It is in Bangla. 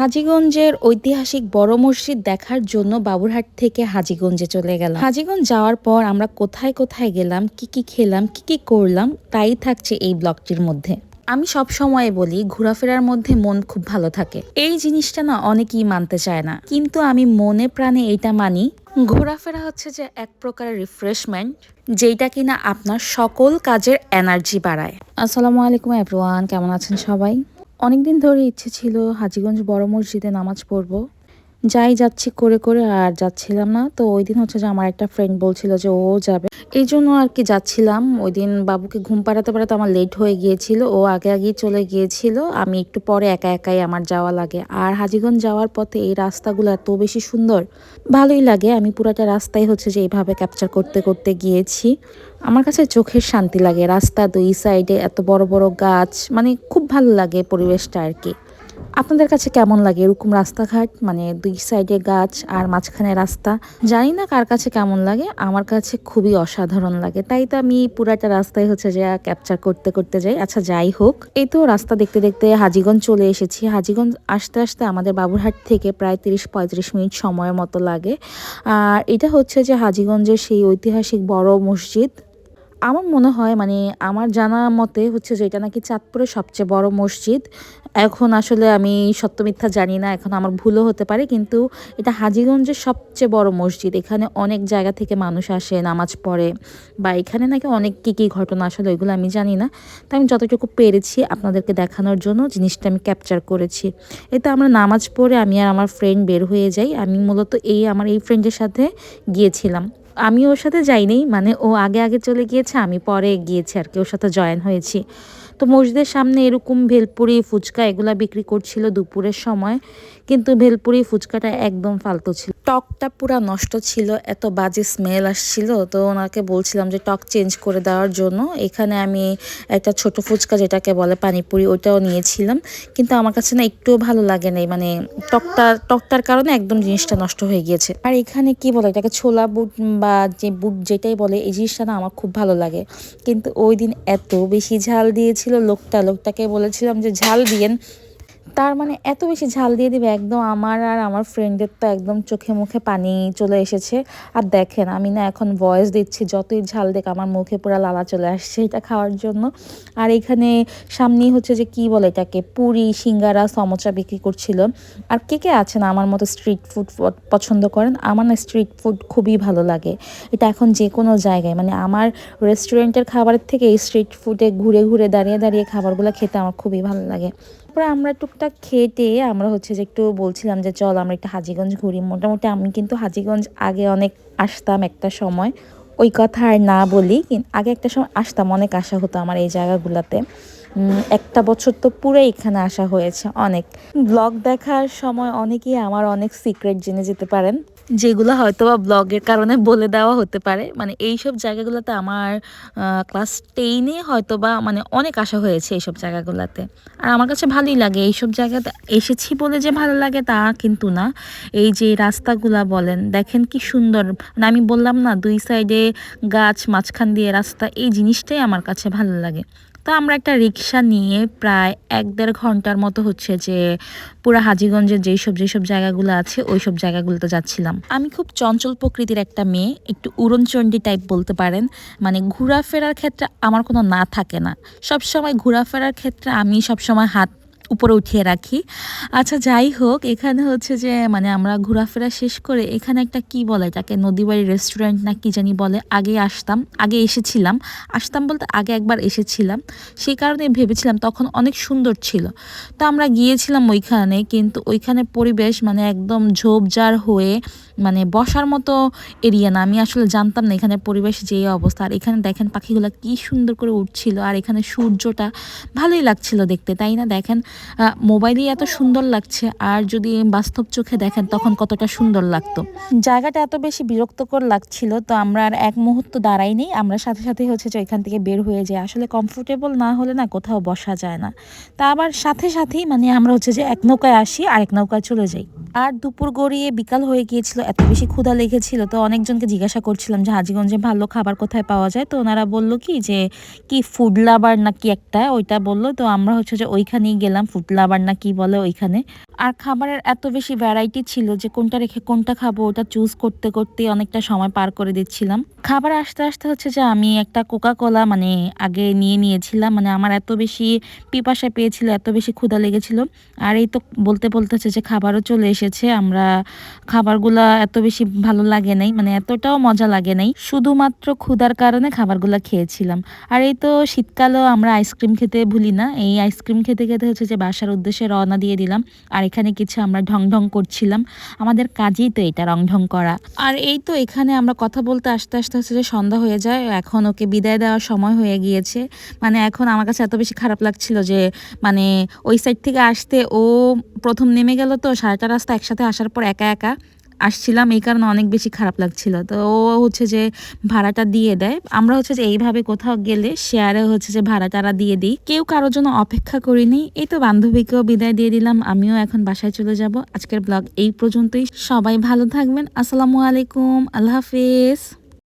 হাজীগঞ্জের ঐতিহাসিক বড় মসজিদ দেখার জন্য বাবুরহাট থেকে হাজিগঞ্জে চলে গেলাম। হাজিগঞ্জ যাওয়ার পর আমরা কোথায় কোথায় গেলাম, কি কি খেলাম, কি কি করলাম, তাই থাকছে এই ব্লগটির মধ্যে। আমি সব সময় বলি, ঘোরাফেরার মধ্যে মন খুব ভালো থাকে। এই জিনিসটা না অনেকেই মানতে চায় না। কিন্তু আমি মনে প্রাণে এইটা মানি, ঘোরাফেরা হচ্ছে যে এক প্রকারের রিফ্রেশমেন্ট যেটা কিনা আপনার সকল কাজের এনার্জি বাড়ায়। আসসালামু আলাইকুম এভরিওয়ান কেমন আছেন সবাই? অনেকদিন ধরে ইচ্ছে ছিল হাজিগঞ্জ বড় মসজিদে নামাজ পড়ব। যাই যাচ্ছি করে করে আর যাচ্ছিলাম না। তো ওই দিন হচ্ছে যে আমার একটা ফ্রেন্ড বলছিল যে ও যাবে। এই জন্য আর কি যাচ্ছিলাম। ওই দিন বাবুকে ঘুম পাড়াতে পাড়াতে আমার লেট হয়ে গিয়েছিল। ও আগে আগেই চলে গিয়েছিল। আমি একটু পরে একা একাই আমার যাওয়া লাগে। আর হাজিগঞ্জ যাওয়ার পথে এই রাস্তাগুলো এত বেশি সুন্দর। ভালোই লাগে। আমি পুরাটা রাস্তায় হচ্ছে যে এইভাবে ক্যাপচার করতে করতে গিয়েছি। আমার কাছে চোখের শান্তি লাগে। রাস্তা দুই সাইডে এত বড় বড় গাছ। মানে খুব ভালো লাগে পরিবেশটা আর কি। আপনাদের কাছে কেমন লাগে? এরকম রাস্তাঘাট মানে দুই সাইডে গাছ আর মাঝখানে রাস্তা? জানি না কার কাছে কেমন লাগে, আমার কাছে খুবই অসাধারণ লাগে। তাই তো আমি পুরাটা রাস্তায় হচ্ছে যে ক্যাপচার করতে করতে যাই। আচ্ছা যাই হোক, এই তো রাস্তা দেখতে দেখতে হাজিগঞ্জ চলে এসেছি। হাজিগঞ্জ আসতে আসতে আমাদের বাবুরহাট থেকে প্রায় তিরিশ, পঁয়ত্রিশ মিনিট সময়ের মতো লাগে। আর এটা হচ্ছে যে হাজিগঞ্জের সেই ঐতিহাসিক বড় মসজিদ। আমার মনে হয় মানে আমার জানা মতে হচ্ছে যে এটা নাকি চাঁদপুরের সবচেয়ে বড় মসজিদ। এখন আসলে আমি সত্য মিথ্যা জানি না, এখন আমার ভুলও হতে পারে, কিন্তু এটা হাজিগঞ্জের সবচেয়ে বড় মসজিদ। এখানে অনেক জায়গা থেকে মানুষ আসে, নামাজ পড়ে, বা এখানে নাকি অনেক কী কী ঘটনা আসলে ওইগুলো আমি জানি না। তো আমি যতটুকু পেরেছি আপনাদেরকে দেখানোর জন্য জিনিসটা আমি ক্যাপচার করেছি। এতে আমরা নামাজ পড়ে আমি আর আমার ফ্রেন্ড বের হয়ে যাই। আমি মূলত এই, আমার এই ফ্রেন্ডের সাথে গিয়েছিলাম। আমি ওর সাথে যাইনি মানে ও আগে আগে চলে গিয়েছে, আমি পরে গিয়েছি আর কি, ওর সাথে জয়েন হয়েছি। তো মসজিদের সামনে এরকম ভেলপুরি ফুচকা এগুলা বিক্রি করছিল দুপুরের সময়, কিন্তু ভেলপুরি ফুচকাটা একদম ফালতু ছিল। টকটা পুরা নষ্ট ছিল, এত বাজে স্মেল আসছিল, তো ওনাকে বলছিলাম যে টক চেঞ্জ করে দেওয়ার জন্য। এখানে আমি একটা ছোট ফুচকা যেটাকে বলে পানিপুরি ওইটাও নিয়েছিলাম, কিন্তু আমার কাছে না একটুও ভালো লাগে নাই মানে টকটা, টকটার কারণে একদম জিনিসটা নষ্ট হয়ে গিয়েছে। আর এখানে কি বলে, এটাকে ছোলা বুট বা যে বুট যেটাই বলে, এই জিনিসটা না আমার খুব ভালো লাগে। কিন্তু ওই দিন এত বেশি ঝাল দিয়েছিল লোকটা লোকটাকে বলেছিলাম যে ঝাল দিয়েন। তার মানে এত বেশি ঝাল দিয়ে দিবে একদম আমার আর আমার ফ্রেন্ডের তো একদম চোখে মুখে পানি চলে এসেছে। আর দেখেন, আমি না এখন ভয়েস দিচ্ছি, যতই ঝাল দেখ আমার মুখে পুরো লালা চলে আসছে এটা খাওয়ার জন্য। আর এখানে সামনেই হচ্ছে যে কি বলে এটাকে, পুরি, সিঙ্গারা সমোচা বিক্রি করছিল। আর কে কে আছেন আমার মতো স্ট্রিট ফুড পছন্দ করেন? আমার না স্ট্রিট ফুড খুবই ভালো লাগে। এটা এখন যে কোনো জায়গায় মানে আমার রেস্টুরেন্টের খাবারের থেকে এই স্ট্রিট ফুডে ঘুরে ঘুরে দাঁড়িয়ে দাঁড়িয়ে খাবারগুলো খেতে আমার খুবই ভালো লাগে। তারপরে আমরা টুকটাক খেটে আমরা হচ্ছে যে একটু বলছিলাম যে চল আমরা একটু হাজিগঞ্জ ঘুরি। মোটামুটি আমি কিন্তু হাজিগঞ্জ আগে অনেক আসতাম একটা সময়। ওই কথা আর না বলি আগে একটা সময় আসতাম, অনেক আসা হতো আমার এই জায়গাগুলোতে। একটা বছর তো পুরো এখানে আসা হয়েছে অনেক। ব্লগ দেখার সময় অনেকেই আমার অনেক সিক্রেট জেনে যেতে পারেন। যেগুলো হয়তো বা ব্লগের কারণে বলে দেওয়া হতে পারে। মানে এইসব জায়গাগুলোতে আমার ক্লাস টেনে হয়তো বা মানে অনেক আশা হয়েছে এইসব জায়গাগুলোতে। আর আমার কাছে ভালোই লাগে, এইসব জায়গাতে এসেছি বলে যে ভালো লাগে তা কিন্তু না। এই যে রাস্তাগুলা বলেন, দেখেন কি সুন্দর। মানে আমি বললাম না, দুই সাইডে গাছ, মাঝখান দিয়ে রাস্তা, এই জিনিসটাই আমার কাছে ভালো লাগে। তো আমরা একটা রিক্সা নিয়ে প্রায় এক দেড় ঘণ্টার মতো হচ্ছে যে পুরো হাজিগঞ্জের যেসব যেসব জায়গাগুলো আছে ওই সব জায়গাগুলোতে যাচ্ছিলাম। আমি খুব চঞ্চল প্রকৃতির একটা মেয়ে, একটু উড়নচণ্ডী টাইপ বলতে পারেন। মানে ঘোরাফেরার ক্ষেত্রে আমার কোনো না থাকে না। সব সময় ঘোরাফেরার ক্ষেত্রে আমি সব সময় হাত উপরে উঠিয়ে রাখি। আচ্ছা যাই হোক, এখানে হচ্ছে যে মানে আমরা ঘোরাফেরা শেষ করে এখানে একটা কি বলে তাকে নদীবাড়ি রেস্টুরেন্ট না কি জানি বলে? আগে আসতাম, আগে এসেছিলাম। আসতাম বলতে আগে একবার এসেছিলাম। সেই কারণে ভেবেছিলাম তখন অনেক সুন্দর ছিল। তো আমরা গিয়েছিলাম ওইখানে, কিন্তু ওইখানে পরিবেশ মানে একদম ঝোপঝাড় হয়ে মানে বসার মতো এরিয়া না। আমি আসলে জানতাম না এখানে পরিবেশ যে অবস্থা। আর এখানে দেখেন পাখিগুলো কি সুন্দর করে উঠছিল আর এখানে সূর্যটা ভালোই লাগছিল দেখতে, তাই না? দেখেন মোবাইলেই এত সুন্দর লাগছে। আর যদি বাস্তব চোখে দেখেন, তখন কতটা সুন্দর লাগতো। জায়গাটা এত বেশি বিরক্তকর লাগছিল, তো আমরা আর এক মুহূর্ত দাঁড়াই দাঁড়াইনি আমরা সাথে সাথে হচ্ছে যে এখান থেকে বের হয়ে যাই। আসলে কমফোর্টেবল না হলে না কোথাও বসা যায় না। তা আবার সাথে সাথেই মানে আমরা হচ্ছে যে এক নৌকায় আসি আর এক নৌকায় চলে যাই। আর দুপুর গড়িয়ে বিকাল হয়ে গিয়েছিল, এত বেশি ক্ষুধা লেগেছিল, তো অনেকজনকে জিজ্ঞাসা করছিলাম যে হাজিগঞ্জে ভালো খাবার কোথায় পাওয়া যায়? তো ওনারা বলল কি যে, কি ফুড লাভার নাকি একটা? ওইটা বলল, তো আমরা হচ্ছে যে ওইখানেই গেলাম ফুড লাভার না কি বলে ওইখানে। আর খাবারের এত বেশি ভ্যারাইটি ছিল যে কোনটা রেখে কোনটা খাব, ওটা চুজ করতে করতে অনেকটা সময় পার করে দিচ্ছিলাম। খাবার আসতে আসতে হচ্ছে যে আমি একটা কোকা কোলা মানে আগে নিয়ে নিয়েছিলাম মানে আমার এত বেশি পিপাসা পেয়েছিল, এত বেশি ক্ষুধা লেগেছিল। আর এই তো বলতে বলতে হচ্ছে যে খাবারও চলে এসেছে, আমরা খাবারগুলা এত বেশি ভালো লাগে নাই মানে এতটাও মজা লাগে নাই। শুধুমাত্র ক্ষুধার কারণে খাবারগুলো খেয়েছিলাম। আর এই তো শীতকালেও আমরা আইসক্রিম খেতে ভুলি না, এই আইসক্রিম খেতে খেতে হচ্ছে যে বাসার উদ্দেশ্যে রওনা দিয়ে দিলাম। আর এখানে কিছু আমরা ঢং ঢং করছিলাম। আমাদের কাজেই তো এটা রং ঢং করা। আর এই তো এখানে আমরা কথা বলতে আসতে আসতে হচ্ছে যে সন্ধ্যা হয়ে যায়, এখন ওকে বিদায় দেওয়ার সময় হয়ে গিয়েছে। মানে এখন আমার কাছে এত বেশি খারাপ লাগছিল যে মানে ওই সাইড থেকে আসতে ও প্রথম নেমে গেল তো, সারাটা রাস্তা একসাথে আসার পর একা একা। আসছিলাম, এই কারণে অনেক বেশি খারাপ লাগছিল। তো ও হচ্ছে যে ভাড়াটা দিয়ে দেয়। আমরা হচ্ছে যে এইভাবে কোথাও গেলে শেয়ারে হচ্ছে যে ভাড়াটারা দিয়ে দিই। কেউ কারোর জন্য অপেক্ষা করিনি। এই তো বান্ধবীকেও বিদায় দিয়ে দিলাম। আমিও এখন বাসায় চলে যাব। আজকের ব্লগ এই পর্যন্তই। সবাই ভালো থাকবেন। আসসালামু আলাইকুম। আল্লাহ হাফিজ।